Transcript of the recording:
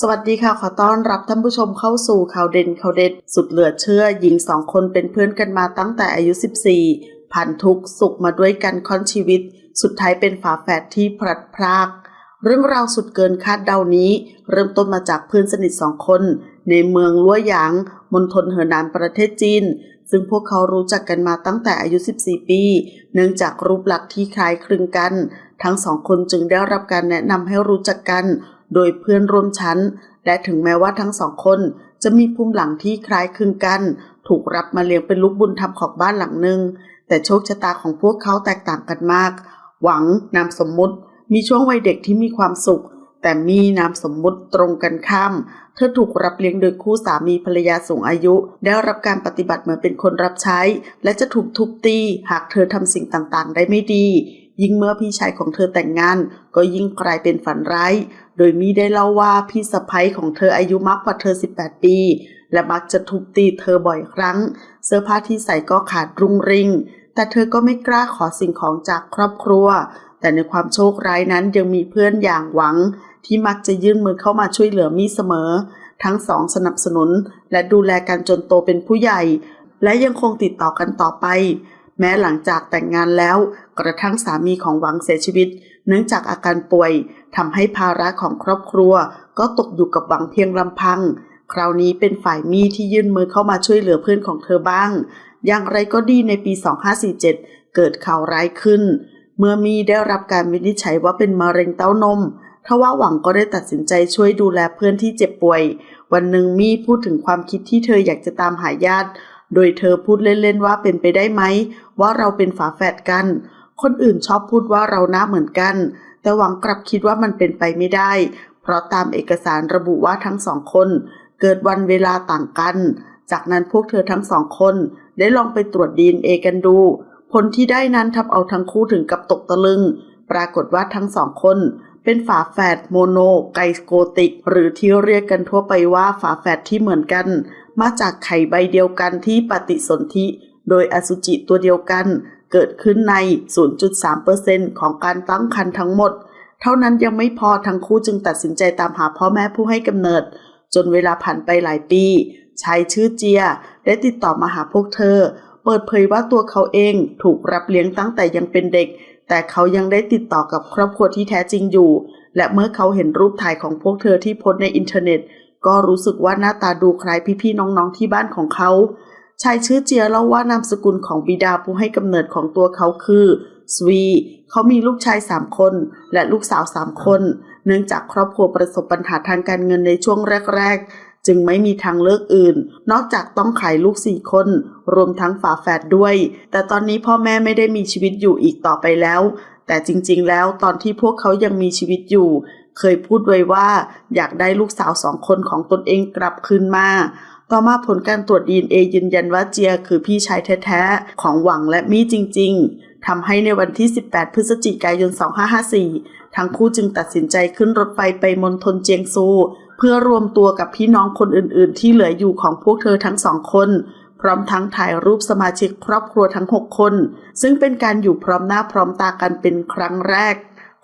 สวัสดีค่ะ ขอต้อนรับท่านผู้ชมเข้าสู่ข่าวเด่นข่าวเด็ด สุดเหลือเชื่อ หญิงสองคนเป็นเพื่อนกันมาตั้งแต่อายุ 14 ผ่านทุกสุขมาด้วยกันค่อนชีวิต สุดท้ายเป็นฝาแฝดที่พลัดพราก เรื่องราวสุดเกินคาดเดานี้ เริ่มต้นมาจากเพื่อนสนิทสองคน ในเมืองลัวหยางมณฑลเหอหนานประเทศจีน ซึ่งพวกเขารู้จักกันมาตั้งแต่อายุ 14 ปี เนื่องจากรูปลักษณ์ที่คล้ายคลึงกัน ทั้งสองคนจึงได้รับการแนะนำให้รู้จักกัน โดยเพื่อนร่วมชั้น และถึงแม้ว่าทั้งสองคนจะมีภูมิหลังที่คล้ายคลึงกัน ถูกรับมาเลี้ยงเป็นลูกบุญธรรมของบ้านหลังหนึ่ง แต่โชคชะตาของพวกเขาแตกต่างกันมาก หวังนามสมมุติ มีช่วงวัยเด็กที่มีความสุข แต่มีนามสมมุติตรงกันข้าม เธอถูกรับเลี้ยงโดยคู่สามีภรรยาสูงอายุ ได้รับการปฏิบัติเหมือนเป็นคนรับใช้ และจะถูกทุบตีหากเธอทำสิ่งต่างๆ ได้ไม่ดี ยิ่งเมื่อพี่ชายของเธอแต่งงาน ก็ยิ่งกลายเป็นฝันร้าย โดยมีได้เล่าว่าพี่สะพ้ยของเธออายุมากกว่าเธอ 18 ปี และมักจะทุบตีเธอบ่อยครั้ง เสื้อผ้าที่ใส่ก็ขาดรุงริง แต่เธอก็ไม่กล้าขอสิ่งของจากครอบครัว แต่ในความโชคร้ายนั้นยังมีเพื่อนอย่างหวัง ที่มักจะยื่นมือเข้ามาช่วยเหลือมี่เสมอ ทั้งสองสนับสนุน และดูแลกันจนโตเป็นผู้ใหญ่ และยังคงติดต่อกันต่อไป แม้หลังจากแต่งงานแล้ว กระทั่งสามีของหวังเสียชีวิต เนื่องจากอาการป่วยทำให้ภาระของครอบครัว ก็ตกอยู่กับหวังเพียงลำพัง คราวนี้เป็นฝ่ายมี่ที่ยื่นมือเข้ามาช่วยเหลือเพื่อนของเธอบ้าง อย่างไรก็ดีในปี 2547 เกิดข่าวร้ายขึ้น เมื่อมีได้รับการวินิจฉัยว่าเป็นมะเร็งเต้านมทว่าหวังก็ได้ตัดสินใจช่วยดูแลเพื่อนที่เจ็บป่วย วันหนึ่งมี่พูดถึงความคิดที่เธออยากจะตามหาญาติ โดยเธอพูดเล่นๆว่าเป็นไปได้ไหม ว่าเราเป็นฝาแฝดกัน คนอื่นชอบพูดว่าเราหน้าเหมือนกัน แต่หวังกลับคิดว่ามันเป็นไปไม่ได้ เพราะตามเอกสารระบุว่าทั้งสองคน เกิดวันเวลาต่างกัน จากนั้นพวกเธอทั้งสองคนได้ลองไปตรวจดีเอ็นเอกันดู ผลที่ได้นั้นทำเอาทั้งคู่ถึงกับตกตะลึง ปรากฏว่าทั้งสองคนเป็นฝาแฝดโมโนไกสโกติก หรือที่เรียกกันทั่วไปว่าฝาแฝดที่เหมือนกัน มาจากไข่ใบเดียวกันที่ปฏิสนธิโดยอสุจิตัวเดียวกันเกิดขึ้นใน 0.3%ของการตั้งครรภ์ทั้งหมด เท่านั้นยังไม่พอทั้งคู่จึงตัดสินใจตามหาพ่อแม่ผู้ให้กำเนิด จนเวลาผ่านไปหลายปี ชายชื่อเจีย ได้ติดต่อมาหาพวกเธอ เปิดเผยว่าตัวเขาเองถูกรับเลี้ยงตั้งแต่ยังเป็นเด็ก แต่เขายังได้ติดต่อกับครอบครัวที่แท้จริงอยู่ และเมื่อเขาเห็นรูปถ่ายของพวกเธอที่โพสในอินเทอร์เน็ต ก็รู้สึกว่าหน้าตาดูคล้ายพี่ๆน้องๆที่บ้านของเขา ชายชื่อเจียเล่าว่านามสกุลของบิดาผู้ให้กำเนิดของตัวเขาคือสวี เขามีลูกชายสามคน และลูกสาวสามคน เนื่องจากครอบครัวประสบปัญหาทางการเงินในช่วงแรก ๆ จึงไม่มีทางเลือกอื่น นอกจากต้องขายลูกสี่คน รวมทั้งฝาแฝดด้วย แต่ตอนนี้พ่อแม่ไม่ได้มีชีวิตอยู่อีกต่อไปแล้ว แต่จริงๆ แล้วตอนที่พวกเขายังมีชีวิตอยู่ เคยพูดไว้ว่าอยากได้ลูกสาวสองคนของตนเองกลับคืนมา ต่อมาผลการตรวจ DNA ยืนยันว่าเจียคือพี่ชายแท้ๆ ของหวังและมี่จริง ๆทำให้ในวันที่ 18 พฤศจิกายน 2554 ทั้งคู่จึงตัดสินใจขึ้นรถไฟไปมณฑลเจียงซู เพื่อรวมตัวกับพี่น้องคนอื่นๆ ที่เหลืออยู่ของพวกเธอทั้งสองคนพร้อมทั้งถ่ายรูปสมาชิกครอบครัวทั้ง 6 คน ซึ่งเป็นการอยู่พร้อมหน้าพร้อมตากันเป็นครั้งแรก